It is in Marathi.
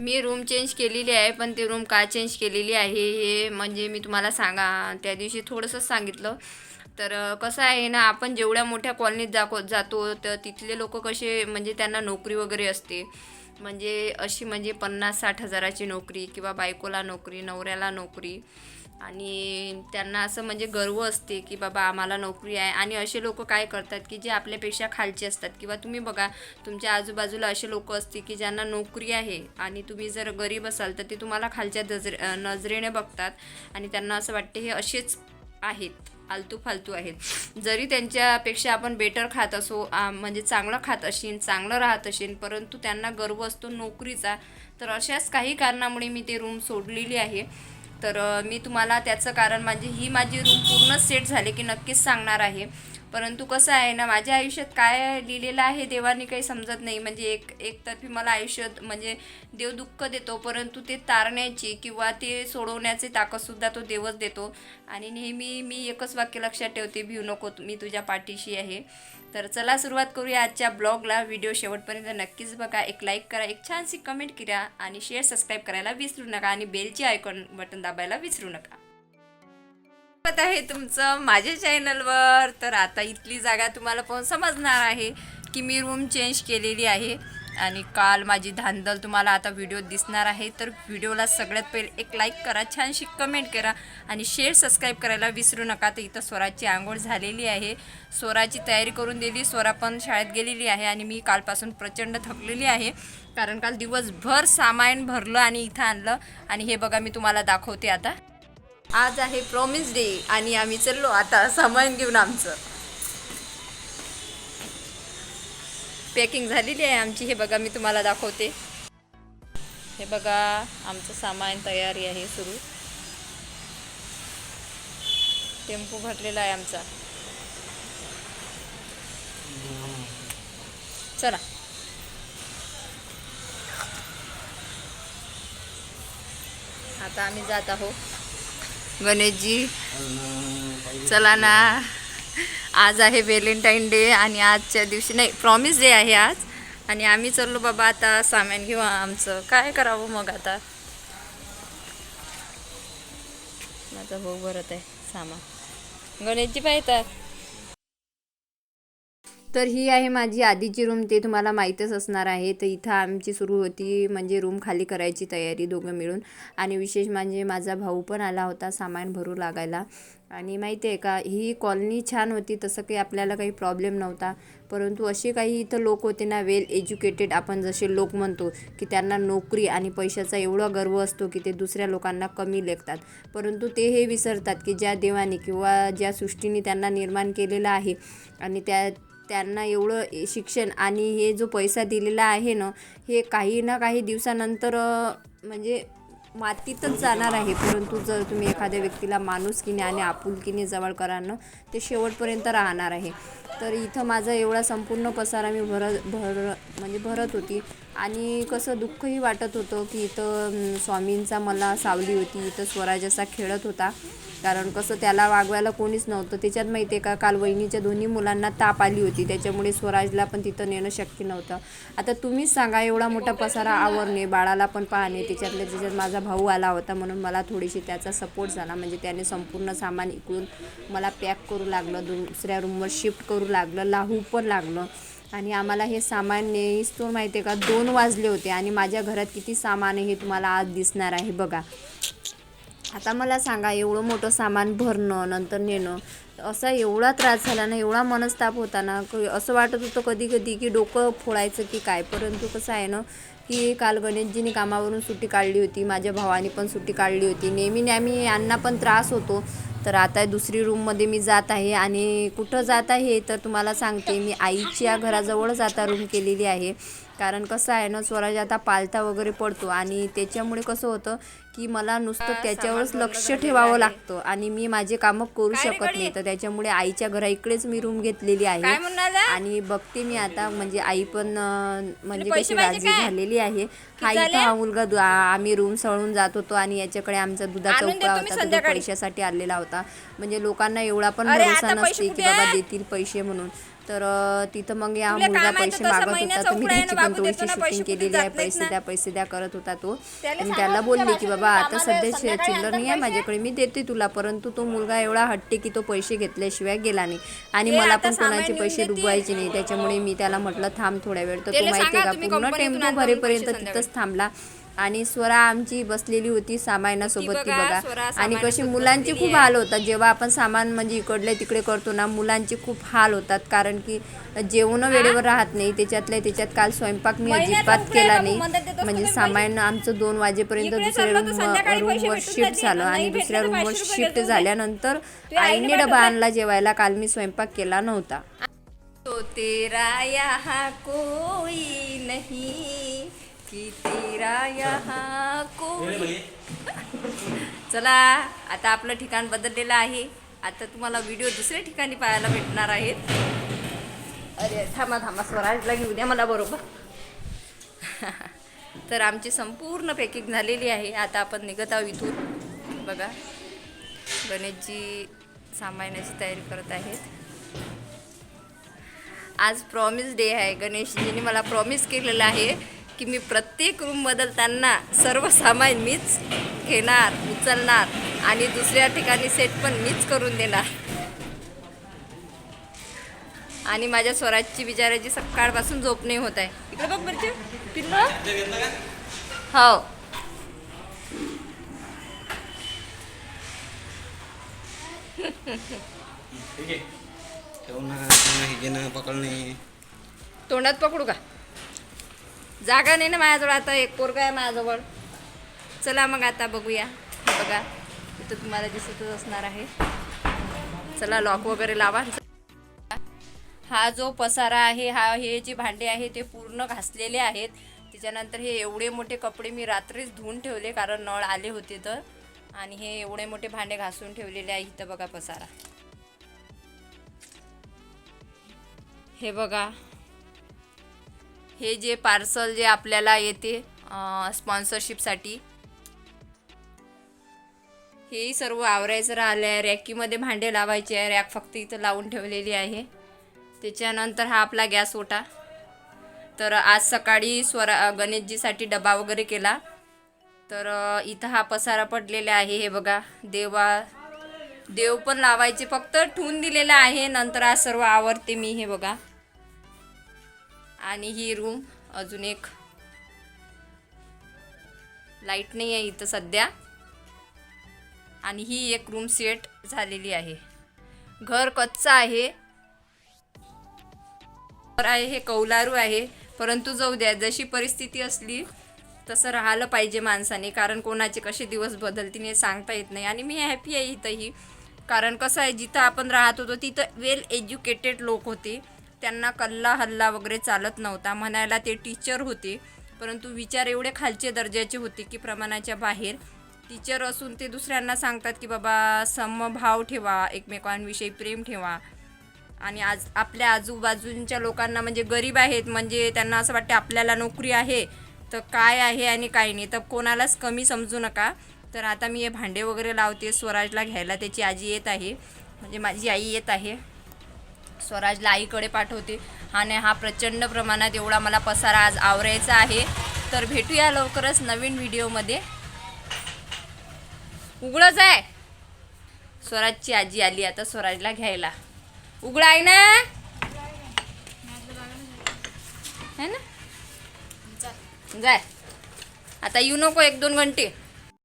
मी रूम चेंज केलेली आहे पण ती रूम का चेंज केलेली आहे हे म्हणजे मी तुम्हाला सांगा. त्या दिवशी थोडंसंच सांगितलं. तर कसं आहे ना आपण जेवढ्या मोठ्या कॉलनीत जाको जातो तर तिथले लोक कसे म्हणजे त्यांना नोकरी वगैरे असते. म्हणजे अशी म्हणजे पन्नास साठ हजाराची नोकरी किंवा बायकोला नोकरी नवऱ्याला नोकरी. आणि त्यांना असं म्हणजे गर्व असते की बाबा आम्हाला नोकरी आहे. आणि असे लोक काय करतात की जे आपल्यापेक्षा खालचे असतात. किंवा तुम्ही बघा तुमच्या आजूबाजूला असे लोक असते की ज्यांना नोकरी आहे आणि तुम्ही जर गरीब असाल तर ते तुम्हाला खालच्या नजरे नजरेने बघतात. आणि त्यांना असं वाटते हे असेच आहेत आलतू फालतू आहेत. जरी त्यांच्यापेक्षा आपण बेटर खात असो म्हणजे चांगलं खात असेन चांगलं राहत असेन परंतु त्यांना गर्व असतो नोकरीचा. तर अशाच काही कारणामुळे मी ते रूम सोडलेली आहे. तर मी तुम्हाला त्याचं कारण म्हणजे ही माझी रूम पूर्ण सेट झाले की नक्कीच सांगणार आहे. परंतु कसं आहे ना माझ्या आयुष्यात काय लिहिलेलं आहे देवाने काही समजत नाही. म्हणजे एक एकतर्फी मला आयुष्यात म्हणजे देव दुःख देतो परंतु ते तारण्याची किंवा ते सोडवण्याची ताकदसुद्धा तो देवच देतो. आणि नेहमी मी एकच वाक्य लक्षात ठेवते भिऊ नको मी तुझ्या पाठीशी आहे. तर चला सुरुवात करूया आजच्या ब्लॉगला. व्हिडिओ शेवटपर्यंत नक्कीच बघा. एक लाईक करा एक छानशी कमेंट करा आणि शेअर सबस्क्राईब करायला विसरू नका आणि बेलची आयकॉन बटन दाबायला विसरू नका. स्वागत आहे तुमचं माझ्या चॅनलवर. तर आता इथली जागा तुम्हाला पण समजणार आहे की मी रूम चेंज केलेली आहे. आणि काल माझी धांदल तुम्हाला आता व्हिडिओ दिसणार आहे. तर व्हिडिओला सगळ्यात पहिले एक लाईक करा छानशी कमेंट करा आणि शेअर सबस्क्राईब करायला विसरू नका. तर इथं स्वराची आंघोळ झालेली आहे. स्वराची तयारी करून दिली. स्वरा पण शाळेत गेलेली आहे आणि मी कालपासून प्रचंड थकलेली आहे. कारण काल दिवसभर सामान भरलं आणि इथं आणलं. आणि हे बघा मी तुम्हाला दाखवते आता. आज आहे प्रॉमिस डे आणि आम्ही चाललो आता सामान घेऊन आमचं. पॅकिंग झालेली आहे आमची. हे बघा मी तुम्हाला दाखवते. हे बघा आमचं सामान तयारी आहे सुरू. टेम्पो भरलेला आहे आमचा. चला. आता आम्ही जात आहोत. गणेशजी चला ना. आज आहे व्हॅलेंटाईन डे आणि आजच्या दिवशी नाही प्रॉमिस डे आहे आज. आणि आम्ही चाललो बाबा आता सामान घेऊ आमचं. काय करावं मग आता? माझा भाऊ भरत आहे सामान. गणेशजी पाहतात. तर ही आहे माझी आधीची रूम ते तुम्हाला माहीतच असणार आहे. तर इथं आमची सुरू होती म्हणजे रूम खाली करायची तयारी दोघं मिळून. आणि विशेष म्हणजे माझा भाऊ पण आला होता सामान भरू लागायला. आणि माहिती आहे का ही कॉलनी छान होती तसं काही आपल्याला काही प्रॉब्लेम नव्हता. परंतु असे काही इथं लोक होते ना वेल एज्युकेटेड आपण जसे लोक म्हणतो की त्यांना नोकरी आणि पैशाचा एवढा गर्व असतो की ते दुसऱ्या लोकांना कमी लेखतात. परंतु ते हे विसरतात की ज्या देवाने किंवा ज्या सृष्टीने त्यांना निर्माण केलेलं आहे आणि त्या त्यांना एवढं शिक्षण आणि हे जो पैसा दिलेला आहे ना हे काही ना काही दिवसानंतर म्हणजे मातीतच जाणार आहे. परंतु जर तुम्ही एखाद्या व्यक्तीला माणुसकीने आणि आपुलकीने जवळ कराल ना ते शेवटपर्यंत राहणार आहे. तर इथं माझा एवढा संपूर्ण पसारा मी भरत भर म्हणजे भरत होती. आणि कसं दुःखही वाटत होतं की इथं स्वामींचा मला सावली होती इथं स्वराज असा खेळत होता. कारण कसं त्याला वागवायला कोणीच नव्हतं. त्याच्यात माहिती आहे का काल वहिनीच्या दोन्ही मुलांना ताप आली होती. त्याच्यामुळे स्वराजला पण तिथं नेणं शक्य नव्हतं. आता तुम्हीच सांगा एवढा मोठा पसारा आवरणे बाळाला पण पाहणे त्याच्यातल्या त्याच्यात माझा भाऊ आला होता म्हणून मला थोडीशी त्याचा सपोर्ट झाला. म्हणजे त्याने संपूर्ण सामान इकडून मला पॅक करू लागलं दुसऱ्या रूमवर शिफ्ट करू लागलं लाहू पण लागलं. आणि आम्हाला हे सामान नेईस्तोवर माहिती आहे का दोन वाजले होते. आणि माझ्या घरात किती सामान आहे हे तुम्हाला आज दिसणार आहे बघा. आता मला सांगा एवढं मोठं सामान भरणं नंतर नेणं असा एवढा त्रास झाला ना एवढा मनस्ताप होता ना क- असं वाटत होतं कधी कधी की डोकं फोडायचं की काय? परंतु कसं आहे ना की काल गणेशजीने कामावरून सुट्टी काढली होती माझ्या भावाने पण सुट्टी काढली होती. नेहमी नेहमी यांना पण त्रास होतो. तर आता दुसरी रूममध्ये मी जात आहे आणि कुठं जात आहे तर तुम्हाला सांगते मी आईच्या घराजवळच आता रूम केलेली आहे. कारण कसं आहे ना स्वराज आता पालथा वगैरे पडतो आणि त्याच्यामुळे कसं होतं की मला नुसतं त्याच्यावरच लक्ष ठेवावं लागतं आणि मी माझे कामं करू शकत नाही. तर त्याच्यामुळे आईच्या घरा इकडेच मी रूम घेतलेली आहे आणि बघते मी आता म्हणजे आई पण म्हणजे कशी राजी? झालेली आहे. हा इथं हा मुलगा आम्ही रूम सळून जात होतो आणि याच्याकडे आमचा दुधाचा मी होता तो. पैशासाठी आलेला होता. म्हणजे लोकांना एवढा पण भरोसा आता नसते की बाबा? देतील पैसे म्हणून. तर तिथं मग या मुलगा पैसे मागत होता. आहे त्याची पण थोडीशी शूटिंग केलेली आहे? पैसे. द्या पैसे द्या करत होता तो. सांगा त्याला बोलली की बाबा आता सध्या चिल्लर नाही आहे. माझ्याकडे मी देते तुला. परंतु तो मुलगा एवढा हट्टे की तो पैसे घेतल्याशिवाय गेला नाही. आणि मला आता पण कोणाचे पैसे. डुबवायचे नाही. त्याच्यामुळे मी त्याला म्हटलं थांब थोड्या वेळ. तर तो माहिती आहे का तुम्ही पूर्ण टेम्पो भरेपर्यंत तिथंच थांबला. आणि स्वरा आमची बसलेली होती सामानासोबत ती बघा, आणि कशी मुलांची खूप. हाल होतात जेव्हा आपण सामान म्हणजे इकडले तिकडे करतो ना मुलांचे खूप हाल होतात कारण की जेवण वेळेवर राहत नाही त्याच्यातल्या त्याच्यात काल स्वयंपाक मी अजिबात केला नाही म्हणजे सामान आमचं दोन वाजेपर्यंत दुसऱ्या रूम रूमवर शिफ्ट. झालं आणि दुसऱ्या रूमवर शिफ्ट. झाल्यानंतर आईने डबा. आणला जेवायला काल मी स्वयंपाक केला नव्हता तो तेरा यहाँ कोई नहीं कि तेरा यहाँ कोई. चला आता आपलं ठिकाण बदललेलं आहे. आता तुम्हाला व्हिडिओ दुसऱ्या ठिकाणी पाहायला भेटणार आहेत. अरे थांबा थांबा स्वराजला घेऊ द्या मला बरोबर. तर आमची संपूर्ण पॅकिंग झालेली आहे. आता आपण निघत आहोत इथून. बघा गणेशजी सामायनाची तयारी करत आहेत. आज प्रॉमिस डे आहे. गणेशजीने मला प्रॉमिस केलेलं आहे. की मी प्रत्येक रूम बदलताना सर्व सामान मीच घेणार उचलणार आणि दुसऱ्या ठिकाणी सेट पण मीच करून देणार. आणि माझ्या स्वराजची बिचाराची सकाळपासून झोप नाही होत आहे. इकडे बघ बरं पिल्लं? हो. तोंडात पकडू का? जागा नाही ना माझ्याजवळ आता एक पोरगा आहे माझ्याजवळ. चला मग आता बघूया. बघा इथं तुम्हाला दिसतच असणार आहे. चला लॉक वगैरे लावा. हा जो पसारा आहे हा हे जे भांडे आहे ते पूर्ण घासलेले आहेत. त्याच्यानंतर हे एवढे मोठे कपडे मी रात्रीच धुवून ठेवले कारण नळ आले होते तर. आणि हे एवढे मोठे भांडे घासून ठेवलेले आहे इथं बघा पसारा. हे बघा हे जे पार्सल जे आपल्याला येते स्पॉन्सरशिपसाठी हेही सर्व आवरायचं राहिलं आहे रॅकीमध्ये भांडे लावायचे आहे. रॅक फक्त इथं लावून ठेवलेली आहे. त्याच्यानंतर हा आपला गॅस ओटा. तर आज सकाळी स्वरा गणेशजीसाठी डबा वगैरे केला. तर इथं हा पसारा पडलेला आहे. हे बघा देवा देव पण लावायचे. फक्त ठेवून दिलेला आहे. नंतर आज सर्व आवरते मी हे बघा. आणि ही रूम अजून एक लाइट नाही आहे इथं सध्या. आणि ही एक रूम सेट झालेली आहे. घर कच्चं आहे. घर आहे हे कौलारू आहे. परंतु जाऊ द्या जशी परिस्थिती असली तसं राहिलं पाहिजे माणसाने कारण कोणाचे कसे दिवस बदलतील हे सांगता येत नाही. आणि मी हॅपी आहे इथंही. कारण कसं आहे जिथं आपण राहत होतो तिथं वेल एज्युकेटेड लोक होते. त्यांना कल्ला हल्ला वगैरे चालत नव्हता. म्हणायला ते टीचर होते. परंतु विचार एवढे खालचे दर्जाचे होते की प्रमाणाच्या बाहेर. टीचर असून ते दुसऱ्यांना सांगतात की बाबा समभाव ठेवा एकमेकांविषयी प्रेम ठेवा. आणि आज आपल्या आजूबाजूंच्या लोकांना म्हणजे गरीब आहेत म्हणजे त्यांना असं वाटतं आपल्याला नोकरी आहे तर काय आहे आणि काय नाही. तर कोणालाच कमी समजू नका. तर आता मी हे भांडे वगैरे लावते स्वराजला घ्यायला. त्याची आजी येत आहे. म्हणजे माझी आई येत आहे. स्वराजला आईकडे पाठवते आणि हा प्रचंड प्रमाणात एवढा मला पसारा आज आवरायचा आहे. तर भेटूया लवकरच नवीन व्हिडिओमध्ये. उघडच आहे. स्वराजची आजी आली आता स्वराजला घ्यायला. उघडा आहे ना. है ना? जाय. आता येऊ नको एक दोन घंटे.